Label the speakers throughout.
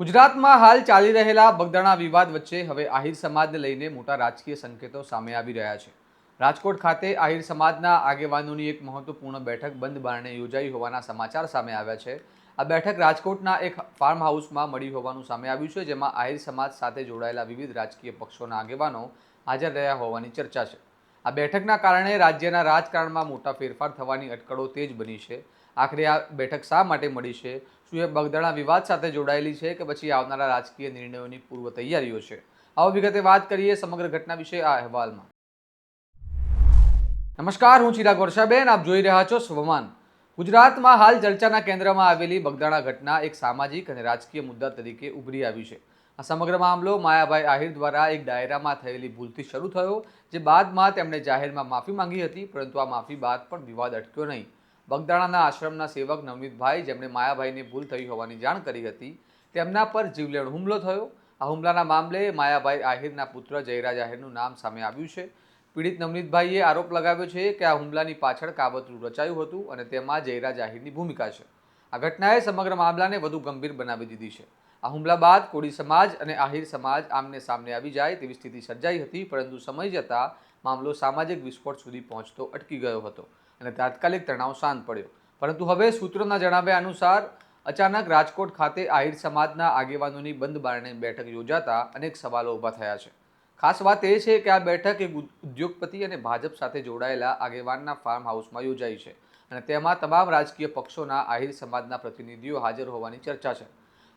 Speaker 1: ગુજરાતમાં હાલ ચાલી રહેલા બગદાણા વિવાદ વચ્ચે હવે આહિર સમાજને લઈને મોટા રાજકીય સંકેતો સામે આવી રહ્યા છે. રાજકોટ ખાતે આહિર સમાજના આગેવાનોની એક મહત્વપૂર્ણ બેઠક બંધ બારણે યોજાઈ હોવાના સમાચાર સામે આવ્યા છે. આ બેઠક રાજકોટના એક ફાર્મ હાઉસમાં મળી હોવાનું સામે આવ્યું છે, જેમાં આહિર સમાજ સાથે જોડાયેલા વિવિધ રાજકીય પક્ષોના આગેવાનો હાજર રહ્યા હોવાની ચર્ચા છે. આ બેઠકના કારણે રાજ્યના રાજકારણમાં મોટા ફેરફાર થવાની અટકળો તેજ બની છે. આખરે આ બેઠક શા માટે મળી છે? શું એ બગદાણા વિવાદ સાથે જોડાયેલી છે કે પછી આવનારા રાજકીય નિર્ણયોની પૂર્વ તૈયારીઓ છે? આવો વિગતે વાત કરીએ સમગ્ર ઘટના વિશે આ અહેવાલમાં. નમસ્કાર, હું ચિરાગ વર્ષાબેન, આપ જોઈ રહ્યા છો સ્વમાન. ગુજરાતમાં હાલ ચર્ચાના કેન્દ્રમાં આવેલી બગદાણા ઘટના એક સામાજિક અને રાજકીય મુદ્દા તરીકે ઉભરી આવી છે. આ સમગ્ર મામલો માયાભાઈ આહિર દ્વારા એક ડાયરામાં થયેલી ભૂલથી શરૂ થયો, જે બાદમાં તેમણે જાહેરમાં માફી માંગી હતી, પરંતુ આ માફી બાદ પણ વિવાદ અટક્યો નહીં. બગદાણાના આશ્રમના સેવક નવનીતભાઈ, જેમણે માયાભાઈને ભૂલ થઈ હોવાની જાણ કરી હતી, તેમના પર જીવલેણ હુમલો થયો. આ હુમલાના મામલે માયાભાઈ આહિરના પુત્ર જયરાજ આહિરનું નામ સામે આવ્યું છે. પીડિત નવનીતભાઈએ આરોપ લગાવ્યો છે કે આ હુમલાની પાછળ કાવતરું રચાયું હતું અને તેમાં જયરાજ આહિરની ભૂમિકા છે. આ ઘટનાએ સમગ્ર મામલાને વધુ ગંભીર બનાવી દીધી છે. આ હુમલા બાદ કોળી સમાજ અને આહિર સમાજ આમને સામને આવી જાય તેવી સ્થિતિ સર્જાઈ હતી, પરંતુ સમય જતાં મામલો સામાજિક વિસ્ફોટ સુધી પહોંચતો અટકી ગયો હતો અને તાત્કાલિક તણાવ શાંત પડ્યો. પરંતુ હવે સૂત્રોના જણાવ્યા અનુસાર, અચાનક રાજકોટ ખાતે આહિર સમાજના આગેવાનોની બંધ બારણે બેઠક યોજાતા અનેક સવાલો ઊભા થયા છે. ખાસ વાત એ છે કે આ બેઠક એક ઉદ્યોગપતિ અને ભાજપ સાથે જોડાયેલા આગેવાનના ફાર્મ હાઉસમાં યોજાઈ છે અને તેમાં તમામ રાજકીય પક્ષોના આહિર સમાજના પ્રતિનિધિઓ હાજર હોવાની ચર્ચા છે.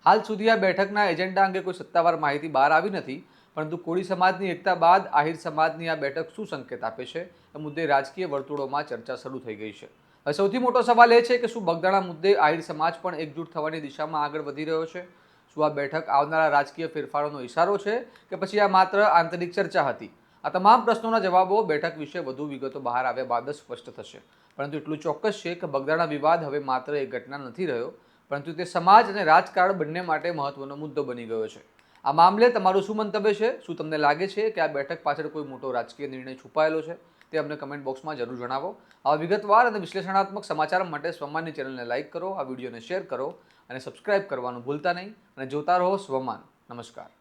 Speaker 1: હાલ સુધી આ બેઠકના એજન્ડા અંગે કોઈ સત્તાવાર માહિતી બહાર આવી નથી, પરંતુ કોળી સમાજની એકતા બાદ આહિર સમાજની આ બેઠક શું સંકેત આપે છે એ મુદ્દે રાજકીય વર્તુળોમાં ચર્ચા શરૂ થઈ ગઈ છે. સૌથી મોટો સવાલ એ છે કે શું બગદાણા મુદ્દે આહિર સમાજ પણ એકજૂટ થવાની દિશામાં આગળ વધી રહ્યો છે? શું આ બેઠક આવનારા રાજકીય ફેરફારોનો ઇશારો છે કે પછી આ માત્ર આંતરિક ચર્ચા હતી? આ તમામ પ્રશ્નોના જવાબો બેઠક વિશે વધુ વિગતો બહાર આવ્યા બાદ જ સ્પષ્ટ થશે. પરંતુ એટલું ચોક્કસ છે કે બગદાણા વિવાદ હવે માત્ર એક ઘટના નથી રહ્યો, પરંતુ તે સમાજ અને રાજકારણ બંને માટે મહત્વનો મુદ્દો બની ગયો છે. આ મામલે તમારું શું મંતવ્ય છે? શું તમને લાગે છે કે આ બેઠક પાછળ કોઈ મોટો રાજકીય નિર્ણય છુપાયેલો છે? તે અમને કમેન્ટ બોક્સમાં જરૂર જણાવો. આવા વિગતવાર અને વિશ્લેષણાત્મક સમાચાર માટે સ્વમાનની ચેનલને લાઇક કરો, આ વિડીયોને શેર કરો અને સબસ્ક્રાઇબ કરવાનું ભૂલતા નહીં. અને જોતા રહો સ્વમાન. નમસ્કાર.